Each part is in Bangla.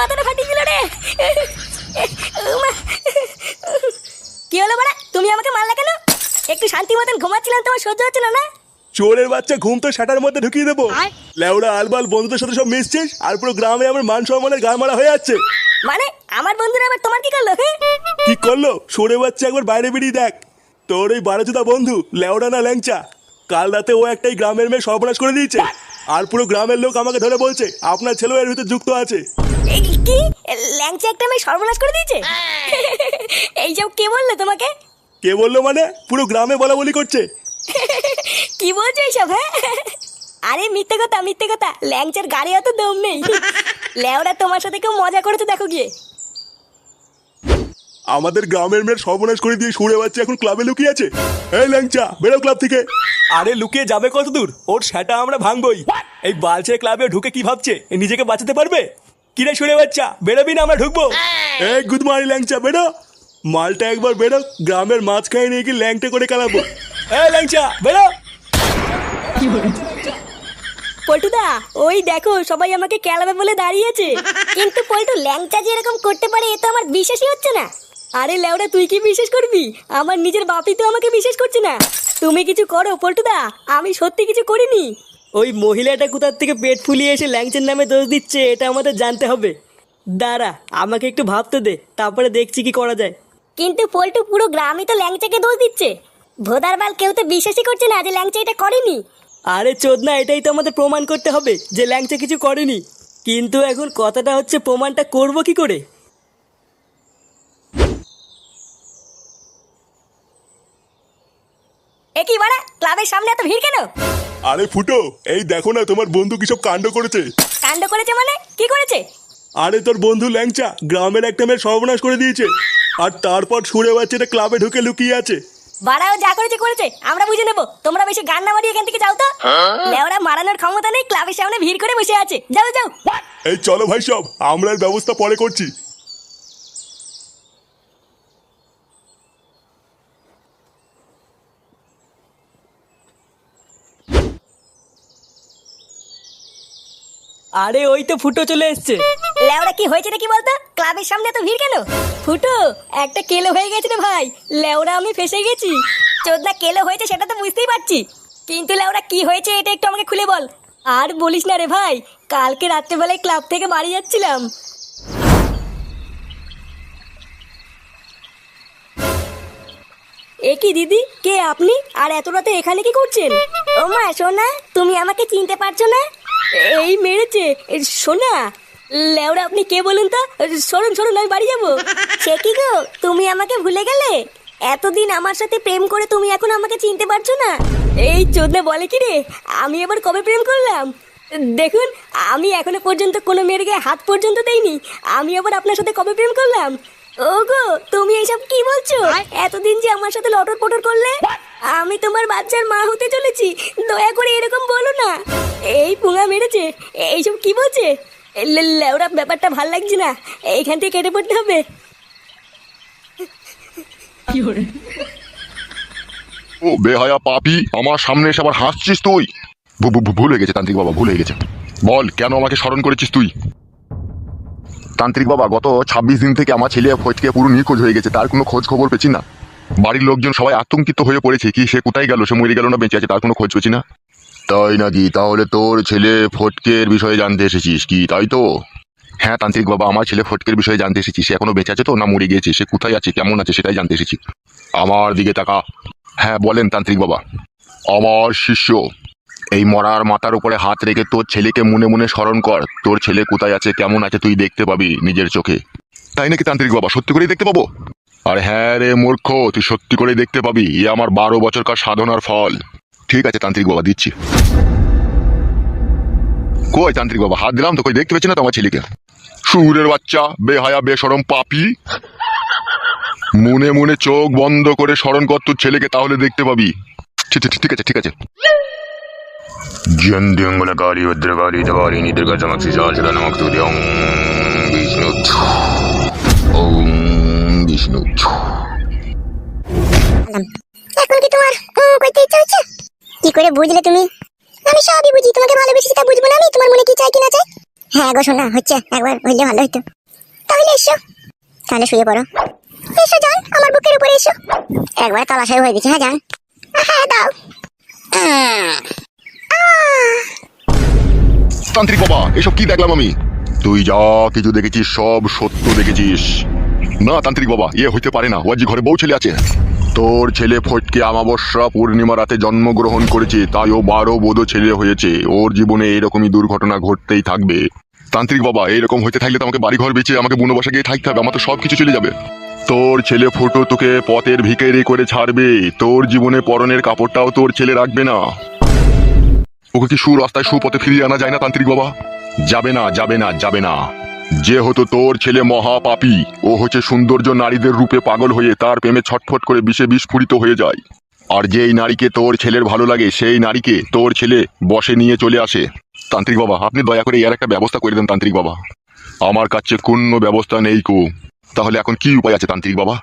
মাথাটা ফাটিয়ে দিল রে। কি হলো বাড়া? তুমি আমাকে মারলে কেন? একটু শান্তি মতন ঘুমাচ্ছিলাম তোমার সহ্য হচ্ছে না? চোরের বাচ্চা ঘুম তো শাটার মধ্যে ঢুকিয়ে দেবো। লেওড়া আলবাল বন্ধুদের সাথে সব মিশছিস? আর পুরো গ্রামে আমার মান সম্মানের গা মারা হয়ে যাচ্ছে। মানে আমার বন্ধুরা আবার তোমার কি করল কি করল? সরে বাচ্চা একবার বাইরে বেরিয়ে দেখ। তোর ওই বারোজুদা বন্ধু লেওড়া না ল্যাংচা। কাল রাতে ও একটাই গ্রামের মেয়ে সর্বনাশ করে দিয়েছে। আর পুরো গ্রামের লোক আমাকে ধরে বলছে আপনার ছেলেও এর ভিতরে যুক্ত আছে। কি? ল্যাংচা একটা মেয়ে সর্বনাশ করে দিয়েছে? এইসব কে বলল তোমাকে? কে বলল মানে? পুরো গ্রামে বলা বলি করছে। কি বলছো এইসব হ্যাঁ? আরে মিথ্যে কথা মিথ্যে কথা। ল্যাংচার গাড়ি অত দম নেই। ল্যাওরা তোমার সাথে কেউ মজা করেছে দেখো গিয়ে। আমাদের গ্রামের মেয়ের সর্বনাশ করে দিয়ে সরে বাচ্চা এখন ক্লাবে লুকিয়ে আছে। এই ল্যাংচা বেরো ক্লাব থেকে। আরে লুকিয়ে যাবে কত দূর ওর সেটা আমরা ভাঙবই। এই বালছে ক্লাবে ঢুকে কি ভাবছে? এ নিজেকে বাঁচাতে পারবে? কিরে সরে বাচ্চা বেরোবি না আমরা ঢুকবো? এই গুড মর্নিং ল্যাংচা বেরো। মালটা একবার বেরো গ্রামের মাঝখানে নিয়ে গিয়ে ল্যাংটা করে কালাবো। এই ল্যাংচা বেরো। পল্টুদা ওই দেখো সবাই আমাকে কেলাবে বলে দাঁড়িয়েছে। কিন্তু পল্টু ল্যাংচা যে এরকম করতে পারে এ তো আমার বিশ্বাসই হচ্ছে না। আরে লেওরা তুই কি বিশ্বাস করবি? আমার নিজের বাপি তো আমাকে বিশ্বাস করছে না। তুমি কিছু করো পল্টুদা আমি সত্যি কিছু করিনি। ওই মহিলাটা কোথার থেকে পেট ফুলিয়ে এসে ল্যাংচের নামে দোষ দিচ্ছে এটা আমাদের জানতে হবে। দাঁড়া আমাকে একটু ভাবতে দে তারপরে দেখছি কি করা যায়। কিন্তু পল্টু পুরো গ্রামই তো ল্যাংচাকে দোষ দিচ্ছে। ভোদার বাল কেউ তো বিশ্বাসই করছে না যে ল্যাংচা এটা করেনি। আরে চোদনা এটাই তো আমাদের প্রমাণ করতে হবে যে ল্যাংচা কিছু করেনি। কিন্তু এখন কথাটা হচ্ছে প্রমাণটা করব কি করে? এ কি বাড়া ক্লাবের সামনে এত ভিড় কেন? আরে ফুটো এই দেখো না তোমার বন্ধু কিসব কাণ্ড করেছে। কাণ্ড করেছে মানে? কি করেছে? আরে তোর বন্ধু ল্যাংচা গ্রামের একটা মেয়ের সর্বনাশ করে দিয়েছে। আর তারপর সুরে বাচ্চাটা ক্লাবে ঢুকে লুকিয়ে আছে। বাড়াও যা করেছে করেছে। আমরা বুঝে নেব। তোমরা বেশি গান না মারিয়ে এখান থেকে যাও তো। লেওরা মারানোর ক্ষমতা নেই ক্লাবের সামনে ভিড় করে বসে আছে। যাও যাও। এই চলো ভাই সব আমরা ব্যবস্থা পরে করছি। আরে ওই তো ফুটো চলে এসছে। লেওরা কি হয়েছে নাকি বলতো? ক্লাবের সামনে এত ভিড় কেন? ফুটো একটা কেলো হয়ে গেছে রে ভাই। লেওরা আমি ফেসে গেছি। চোদনা কেলো হয়েছে সেটা তো বুঝতেই পারছি। কিন্তু লেওরা কি হয়েছে এটা একটু আমাকে খুলে বল। আর বলিস না রে ভাই কালকে রাত্রেবেলায় ক্লাব থেকে বাড়ি যাচ্ছিলাম। এ কি দিদি কে আপনি? আর এত রাতে এখানে কি করছেন? ও মা সোনা তুমি আমাকে চিনতে পারছ না? এই মেরেছে। সোনা, লেওরা, আপনি কে বলুন তো? সরুন সরুন, আমি বাড়ি যাব। সে কি গো? তুমি আমাকে ভুলে গেলে? এতদিন আমার সাথে প্রেম করে তুমি এখন আমাকে চিনতে পারছ না? এই চোদনা বলে কি রে? আমি এবার কবে প্রেম করলাম? দেখুন, আমি এখনও পর্যন্ত কোনো মেয়ের গায়ে হাত পর্যন্ত দেইনি। আমি আবার আপনার সাথে কবে প্রেম করলাম? ওগো তুমি এইসব কি বলছো? এতদিন যে আমার সাথে লটর পটর করলে? আমি তোমার বাচ্চার মা হতে চলেছি। দয়া করে এরকম বলো না। এই পুঙা মেরেছে। এইসব কি বলছে? লে- লেওরা ব্যাপারটা ভালো লাগছে না। এইখান থেকে কেটে পড়তে হবে। ও বেহায়া পাপি আমার সামনে এসে আবার হাসছিস তুই? ভুল হয়ে গেছে তান্ত্রিক বাবা ভুল হয়ে গেছে। বল কেন আমাকে স্মরণ করেছিস তুই? তান্ত্রিক বাবা গত ছাব্বিশ দিন থেকে আমার ছেলে ফটকে পুরো নিখোঁজ হয়ে গেছে, তার কোনো খোঁজ খবর পেছি না। বাড়ির লোকজন সবাই আতঙ্কিত হয়ে পড়েছে কি সে কোথায় গেল, সে মরে গেল না, বেঁচে আছে, তার কোনো খোঁজ পেছি না। তাই নাকি? তাহলে তোর ছেলে ফটকের বিষয়ে জানতে এসেছিস কি, তাই তো? হ্যাঁ তান্ত্রিক বাবা, আমার ছেলে ফটকের বিষয়ে জানতে এসেছি, সে এখনও বেঁচে আছে তো না মরে গিয়েছে, সে কোথায় আছে, কেমন আছে সেটাই জানতে এসেছি। আমার দিকে তাকা। হ্যাঁ বলেন তান্ত্রিক বাবা। আমার শিষ্য এই মরার মাথার উপরে হাত রেখে তোর ছেলেকে মনে মনে স্মরণ কর। তোর ছেলে কোথায় আছে, কেমন আছে তুই দেখতে পাবি নিজের চোখে। তাই নাকি তান্ত্রিক বাবা, সত্যি করেই দেখতে পাবো? আর হ্যাঁ রে মূর্খ, তুই সত্যি করেই দেখতে পাবি, এ আমার বারো বছরকার সাধনার ফল। ঠিক আছে তান্ত্রিক বাবা, দিচ্ছি। কই তান্ত্রিক বাবা, হাত দিলাম তো, কই দেখতে পাচ্ছি না তোমার ছেলেকে? সুরের বাচ্চা, বেহায়া, বেসরম পাপি। মনে মনে চোখ বন্ধ করে স্মরণ কর তোর ছেলেকে, তাহলে দেখতে পাবি। ঠিক ঠিক- ঠিক আছে। জন্দিঙ্গলকারী ভদ্রকারী তকারী নিদুর্গা চমকসি সহসদা নমক তুদ্যং বিষ্ণু ওম বিষ্ণু এখন কি তোমার করতে ইচ্ছা হচ্ছে? কি করে বুঝলে তুমি? আমি সবই বুঝি, তোমাকে ভালোবেসে তা বুঝব না আমি। তোমার মনে কি চাই, কি না চাই? হ্যাঁ গো, শোনা, হচ্ছে, একবার হইলে ভালো হইতো। তাহলে এসো। তাহলে শুয়ে পড়ো। এসো, জান, আমার বুকের উপরে এসো। একবার তলাশাই হয়ে গেছে হ্যাঁ জান। হ্যাঁ দাও। তান্ত্রিক বাবা, এসব কি দেখলাম আমি? তুই যা কিছু দেখেছিস, সব সত্য দেখেছিস। না, তান্ত্রিক বাবা ইয়ে হইতে পারে না। ওয়াজি ঘরে বউ ছেলে আছে। তোর ছেলে ফটকে আমাবস্যা পূর্ণিমা রাতে জন্মগ্রহণ করেছে তাই ও বারো বোধ ছেলে হয়েছে। ওর জীবনে এরকমই দুর্ঘটনা ঘটতেই থাকবে। তান্ত্রিক বাবা, এরকম হইতে থাকলে তো আমাকে বাড়ি ঘর বেঁচে আমাকে বুনো বসা গিয়ে থাকতে হবে, আমার তো সব কিছু চলে যাবে। তোর ছেলে ফুটো তোকে পথের ভিকেরি করে ছাড়বে। তোর জীবনে পরনের কাপড়টাও তোর ছেলে রাখবে না। ওকে কি সুরাস্তায় সুপথে ফিরিয়ে আনা যায় না, তান্ত্রিক বাবা? যাবে না যাবে না যাবে না। যে হতো তোর ছেলে মহাপাপী, ও হচ্ছে সৌন্দর্য নারীদের রূপে পাগল হয়ে তার প্রেমে ছটফট করে বিষে বিস্ফোরিত হয়ে যায়। আর যেই নারীকে তোর ছেলের ভালো লাগে, সেই নারীকে তোর ছেলে বসে নিয়ে চলে আসে। তান্ত্রিক বাবা, আপনি দয়া করে এর একটা ব্যবস্থা করে দেন, তান্ত্রিক বাবা। আমার কাছে কোনো ব্যবস্থা নেই কো। তাহলে এখন কি উপায় আছে, তান্ত্রিক বাবা?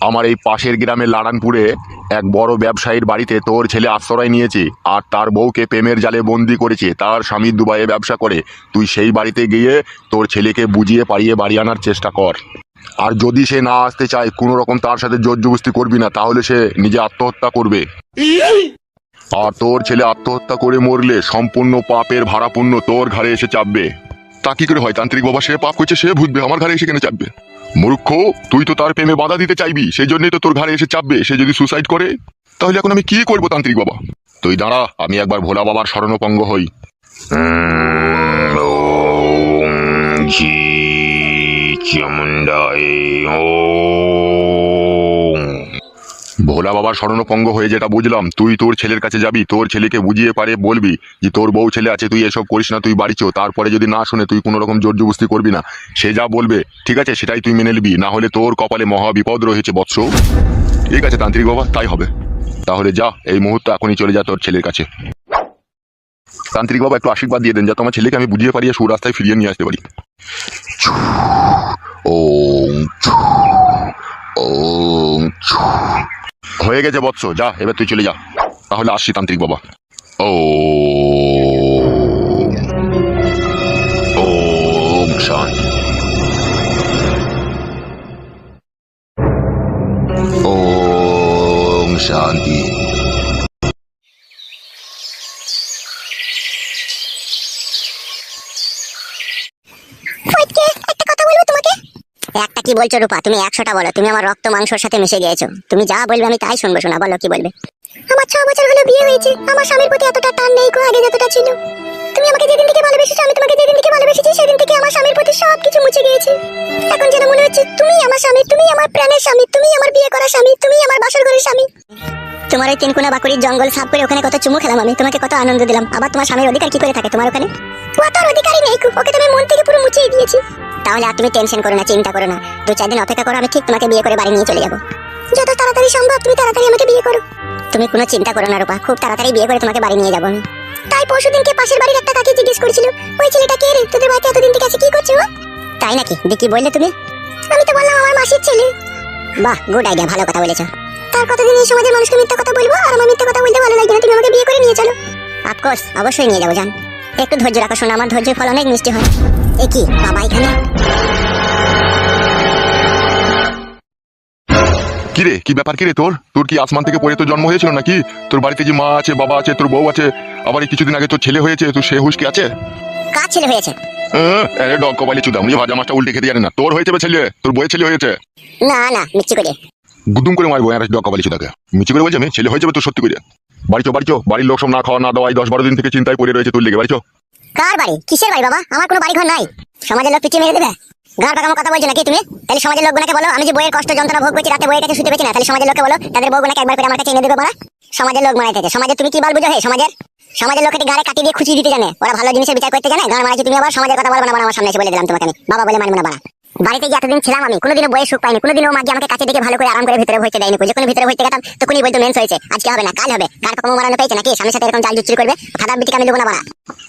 আমার এই পাশের গ্রামে লাড়ানপুরে এক বড় ব্যবসায়ীর বাড়িতে তোর ছেলে আশ্রয় নিয়েছে আর তার বউকে প্রেমের জালে বন্দি করেছে। তার স্বামী দুবাইয়ে ব্যবসা করে। তুই সেই বাড়িতে গিয়ে তোর ছেলেকে বুঝিয়ে পারিয়ে বাড়ি আনার চেষ্টা কর। আর যদি সে না আসতে চায়, কোনো রকম তার সাথে জোর জবস্তি করবি না, তাহলে সে নিজে আত্মহত্যা করবে। আর তোর ছেলে আত্মহত্যা করে মরলে সম্পূর্ণ পাপের ভাড়াপূর্ণ তোর ঘরে এসে চাপবে। তা কি করে হয়? তান্ত্রিক বাবা সে পাপ করছে, সে ভুতবে আমার ঘরে এসে কেন চাপবে? মূর্খ, তুই তো তার প্রেমে বাধা দিতে চাইবি। সেই জন্যই তো তোর ঘরে এসে চাপবে। সে যদি সুসাইড করে, তাহলে এখন আমি কি করব তান্ত্রিক বাবা? তুই দাঁড়া, আমি একবার ভোলা বাবার স্মরণপঙ্গ হই। চামুন্ডায় ওম। ভোলা বাবার শরণপঙ্গ হয়ে যেটা বুঝলাম, তুই তোর ছেলের কাছে যাবি, তোর ছেলেকে বুঝিয়ে পারে বলবি যে তোর বউ ছেলে আছে, তুই এসব করিস না, তুই বাড়ি চো তারপরে যদি না শুনে তুই কোনো রকম জোর জবস্তি করবি না, সে যা বলবে, ঠিক আছে, সেটাই তুই মেনে নিবি। না হলে তোর কপালে মহা বিপদ রয়েছে, বৎস। ঠিক আছে, তান্ত্রিক বাবা, তাই হবে। তাহলে যা, এই মুহূর্তে এখনই চলে যা তোর ছেলের কাছে। তান্ত্রিক বাবা, একটু আশীর্বাদ দিয়ে দেন, যাতে আমার ছেলেকে আমি বুঝিয়ে পারিয়ে সুরাস্তায় ফিরিয়ে নিয়ে আসতে পারি। ওম হয়ে গেছে বৎস যা এবার তুই চলে যা তাহলে আসছি তান্ত্রিক বাবা ও ও শান্তি একটা কি বলছো রূপা? তুমি একশোটা বলো। তুমি আমার রক্ত, মাংসর সাথে মিশে গিয়েছো। তুমি যা বলবে আমি তাই শুনব, শোনা, বলো কি বলবে। আমার ছ বছর হলো বিয়ে হয়েছে। আমার স্বামীর প্রতি এতটা টান নেই গো, আগে যতটা ছিল। তুমি আমাকে যেদিন থেকে ভালোবেসেছো, আমি তোমাকে যেদিন থেকে ভালোবেসেছি, সেদিন থেকে আমার স্বামীর প্রতি সব কিছু মুছে গিয়েছে। এখন যেন মনে হচ্ছে তুমি আমার স্বামী তুমি আমার প্রাণের স্বামী তুমি আমার বিয়ে করা স্বামী তুমি আমার বাসর ঘরের স্বামী। তোমার ওই তিনকুনা বাকুড়ির জঙ্গল সাফ করে ওখানে কত চুমু খেলাম আমি। তোমাকে কত আনন্দ দিলাম। আবার তোমার স্বামীর অধিকার কি করে থাকে তোমার ওখানে? ও অধিকারই নেই ওকে তুমি মন থেকে পুরো মুছিয়ে দিয়েছি। তাহলে আর তুমি টেনশন করো না, চিন্তা করো না। দু চার দিন অপেক্ষা করো, আমি ঠিক তোমাকে বিয়ে করে বাড়ি নিয়ে চলে যাব। যত তাড়াতাড়ি সম্ভব তুমি তাড়াতাড়ি আমাকে বিয়ে করো। তুমি কোনো চিন্তা করো না রূপা, খুব তাড়াতাড়ি বিয়ে করে তোমাকে বাড়ি নিয়ে যাব আমি। তাই পরশু দিনকে পাশের বাড়ির একটা কাকে জিজ্ঞেস করেছিল, ওই ছেলেটা কে রে? তোদের বাড়িতে এতদিন থেকে আছে, কি করছে ও? তাই নাকি? দেখি বললে তুমি? আমি তো বললাম আমার মাসির ছেলে। বাহ গুড আইডিয়া ভালো কথা বলেছ। তার কতদিন এই সমাজের মানুষকে মিথ্যা কথা বলব? আর আমার মিথ্যা কথা বলতে ভালো লাগে না। তুমি আমাকে বিয়ে করে নিয়ে চলো। অফকোর্স অবশ্যই নিয়ে যাব জান। একটু ধৈর্য রাখো শোনা আমার ধৈর্যের ফল অনেক মিষ্টি হয়। এ কি বাবা এখানে? কি রে কি ব্যাপার কি রে তোর? তোর কি আসমান থেকে পড়ে তোর জন্ম হয়েছিল নাকি? তোর বাড়িতে যে মা আছে বাবা আছে তোর বউ আছে আবার কিছুদিন আগে তোর ছেলে হয়েছে তোর সে হুশ কি আছে? কার ছেলে হয়েছে? আরে ডগ কপালি চুদামনি ভাজা মাছটা উল্টে খেতে জানে না। তোর হয়েছে ছেলে? তোর বইয়ের ছেলে হয়েছে? না না করে। গুদুম করে মারবো আর ডগ কপালি চুদাকে মিচি করে বলছে আমি ছেলে হয়ে যাবে তোর সত্যি করে বাড়ি চো বাড়ি চো বাড়ির লোক সব না খাওয়া, না দাওয়াই দশ বারো দিন থেকে চিন্তায় পড়ে রয়েছে তোর লেগে বাড়ি চো কার বাড়ি? কিসের বাড়ি বাবা? আমার কোনো বাড়ি ঘর নাই। সমাজের লোক পিছিয়ে মেরে দেবে? কথা বলছো নাকি তুমি? তাহলে সমাজের লোকগুলোকে বলো, আমি যে বইয়ের কষ্ট, যন্ত্রণা ভোগ করছি, রাতে বইয়ের কাছে শুতে পেছি না। তাহলে সমাজের বলো, তাদের একবার করে আমার কাছে এনে দেবে মারা সমাজের লোক সমাজে তুমি কি বল বুঝো হে? সমাজের সমাজের লোকের গাড়ে কাটি দিয়ে খুঁচিয়ে দিতে জানে। ওরা ভালো জিনিসের বিচার করতে জানে। গান মারাইছি তুমি আবার সমাজের কথা বলবে না আমার সামনে এসে বলে দিলাম তোমাকে আমি। বাবা বলে মানবো না, বাড়া। বাড়িতে গিয়ে এতদিন ছিলাম আমি কোনোদিনও বইয়ের সুখ পাইনি কোনোদিনও মা গিয়ে আমাকে কাছে ডেকে ভালো করে আরাম করে ভিতরে হইতে দেয়নি যখন ভিতরে হইতে গেতাম তখনই বলতো মেন্স হয়েছে আজকে হবে না কাল হবে গার পাকামো মারানো পেয়েছে নাকি? সামনের সাথে এরকম জাল জুচ্চুরি করবে খাদার বিটিকে আমি দেবো না বাড়া।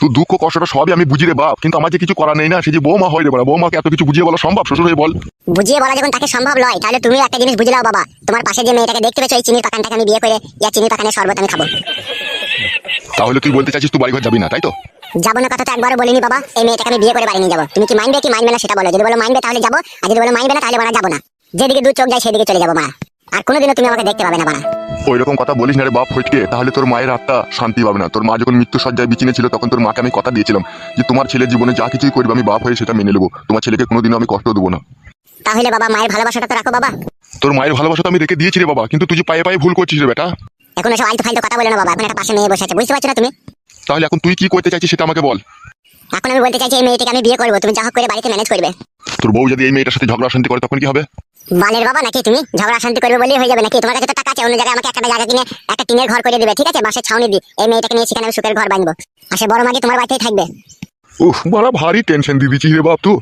তুই দুঃখ কষ্টটা সবই আমি বুঝি রে বাপ কিন্তু আমার যে কিছু করার নেই না সে যে বৌমা হয় রে বড় বৌমাকে এত কিছু বুঝিয়ে বলা সম্ভব? শ্বশুর হয়ে বল। বুঝিয়ে বলা যখন তাকে সম্ভব নয় তাহলে তুমি একটা জিনিস বুঝলাও বাবা। তোমার পাশে যে মেয়েটাকে দেখতে পেছো এই চিনির পাকানটাকে আমি বিয়ে করে ইয়া চিনির পাকানের শরবত আমি খাব। তাহলে তুই বলতে চাইছিস তুই বাড়ি ঘর যাবি না তাই তো? যাব না কথা তো একবারও বলিনি বাবা। এই মেয়েটাকে আমি বিয়ে করে বাড়ি নিয়ে যাব। তুমি কি মানবে কি মানবে না সেটা বলো। যদি বলো মানবে তাহলে যাব। আর যদি বলো মানবে না তাহলে বাড়া যাব না। যেদিকে দু চোখ যায় সেদিকে চলে যাব মা আর কোনোদিনও তুমি আমাকে দেখতে পাবে না বাড়া। ওই রকম কথা বলিস না রে বাপ ফটকে। তাহলে তোর মায়ের আত্মা শান্তি পাবে না। তোর মা যখন মৃত্যু সজ্জায় বিচিনে ছিল তখন তোর মাকে আমি কথা দিয়েছিলাম যে তোমার ছেলের জীবনে যা কিছুই করবে আমি বাপ হয়ে সেটা মেনে নেব। তোমার ছেলেকে কোনোদিনও আমি কষ্ট দেবো না। তাহলে বাবা মায়ের ভালোবাসাটা তো রাখো বাবা। তোর মায়ের ভালোবাসা তো আমি রেখে দিয়েছি রে বাবা। কিন্তু তুই যে পায়ে পায়ে ভুল করছিস রে বেটা। এখন এসব আলতু ফালতু কথা বলে না বাবা এখন একটা পাশে মেয়ে বসে আছে বুঝতে পারছ না তুমি? তাহলে এখন তুই কি করতে চাইছিস সেটা আমাকে বল। এখন আমি বলতে চাইছি এই মেয়েটাকে আমি বিয়ে করব তুমি যা হোক করে বাড়িতে ম্যানেজ করবে। তোর বউ যদি এই মেয়েটার সাথে ঝগড়া শান্তি করে তখন কি হবে? বালের বাবা নাকি তুমি? ঝগড়া শান্তি করবে বলেই হয়ে যাবে নাকি? তোমার কাছে তো টাকা আছে অন্য জায়গায় আমাকে একটা জায়গা কিনে একটা টিনের ঘর করে দিবে ঠিক আছে? বাসে ছাউনি দি এই মেয়েটাকে নিয়ে সেখানে আমি সুখের ঘর বানবো আর সে বড় মাগে তোমার বাড়িতেই থাকবে। উফ বড় ভারী টেনশন দিয়ে দিচ্ছিস রে বাপ? তুই